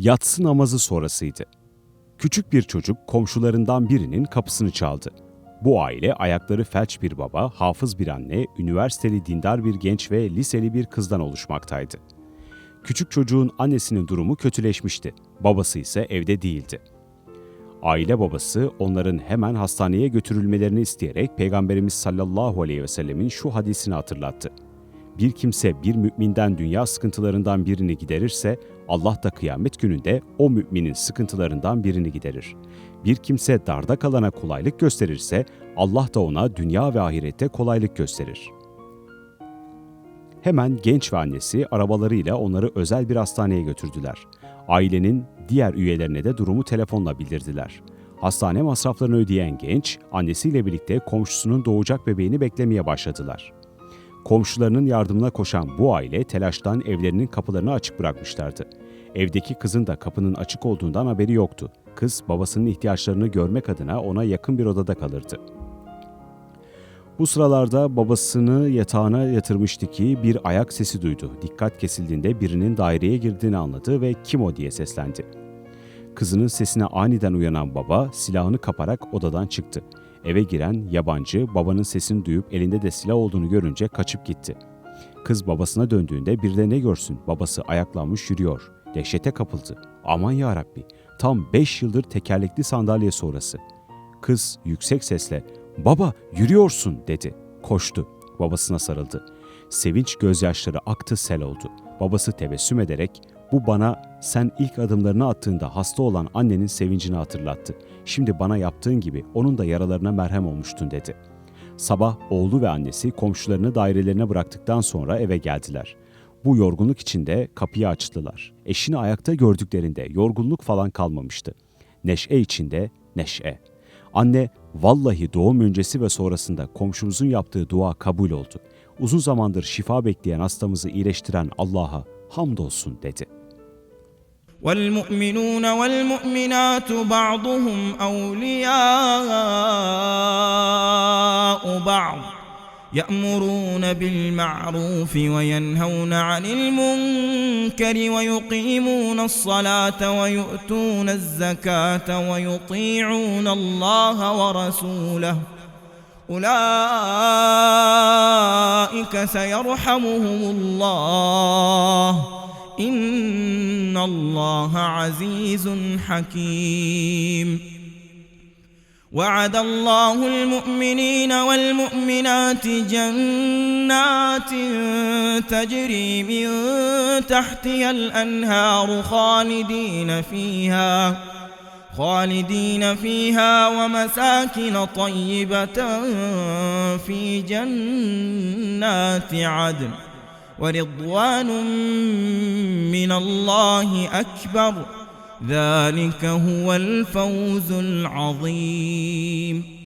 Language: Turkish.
Yatsı namazı sonrasıydı. Küçük bir çocuk komşularından birinin kapısını çaldı. Bu aile ayakları felç bir baba, hafız bir anne, üniversiteli dindar bir genç ve liseli bir kızdan oluşmaktaydı. Küçük çocuğun annesinin durumu kötüleşmişti. Babası ise evde değildi. Aile babası onların hemen hastaneye götürülmelerini isteyerek Peygamberimiz sallallahu aleyhi ve sellemin şu hadisini hatırlattı. Bir kimse bir müminden dünya sıkıntılarından birini giderirse Allah da kıyamet gününde o müminin sıkıntılarından birini giderir. Bir kimse darda kalana kolaylık gösterirse Allah da ona dünya ve ahirette kolaylık gösterir. Hemen genç ve annesi arabalarıyla onları özel bir hastaneye götürdüler. Ailenin diğer üyelerine de durumu telefonla bildirdiler. Hastane masraflarını ödeyen genç, annesiyle birlikte komşusunun doğacak bebeğini beklemeye başladılar. Komşularının yardımına koşan bu aile telaştan evlerinin kapılarını açık bırakmışlardı. Evdeki kızın da kapının açık olduğundan haberi yoktu. Kız babasının ihtiyaçlarını görmek adına ona yakın bir odada kalırdı. Bu sıralarda babasını yatağına yatırmıştı ki bir ayak sesi duydu. Dikkat kesildiğinde birinin daireye girdiğini anladı ve kim o diye seslendi. Kızının sesine aniden uyanan baba silahını kaparak odadan çıktı. Eve giren yabancı babanın sesini duyup elinde de silah olduğunu görünce kaçıp gitti. Kız babasına döndüğünde bir de ne görsün babası ayaklanmış yürüyor. Dehşete kapıldı. Aman ya Rabbi tam 5 yıldır tekerlekli sandalye sonrası. Kız yüksek sesle "Baba yürüyorsun." dedi. Koştu. Babasına sarıldı. Sevinç gözyaşları aktı sel oldu. Babası tebessüm ederek bu bana sen ilk adımlarını attığında hasta olan annenin sevincini hatırlattı. Şimdi bana yaptığın gibi onun da yaralarına merhem olmuştun dedi. Sabah oğlu ve annesi komşularını dairelerine bıraktıktan sonra eve geldiler. Bu yorgunluk içinde kapıyı açtılar. Eşini ayakta gördüklerinde yorgunluk falan kalmamıştı. Neşe içinde neşe. Anne, vallahi doğum öncesi ve sonrasında komşumuzun yaptığı dua kabul oldu. Uzun zamandır şifa bekleyen hastamızı iyileştiren Allah'a hamdolsun dedi. والمؤمنون والمؤمنات بعضهم أولياء بعض يأمرون بالمعروف وينهون عن المنكر ويقيمون الصلاة ويؤتون الزكاة ويطيعون الله ورسوله. أولئك سيرحمهم الله. إن الله عزيز حكيم. وعد الله المؤمنين والمؤمنات جنات تجري من تحتها الأنهار خالدين فيها خالدين فيها ومساكن طيبة في جنات عدن. ورضوان من الله أكبر. ذلك هو الفوز العظيم.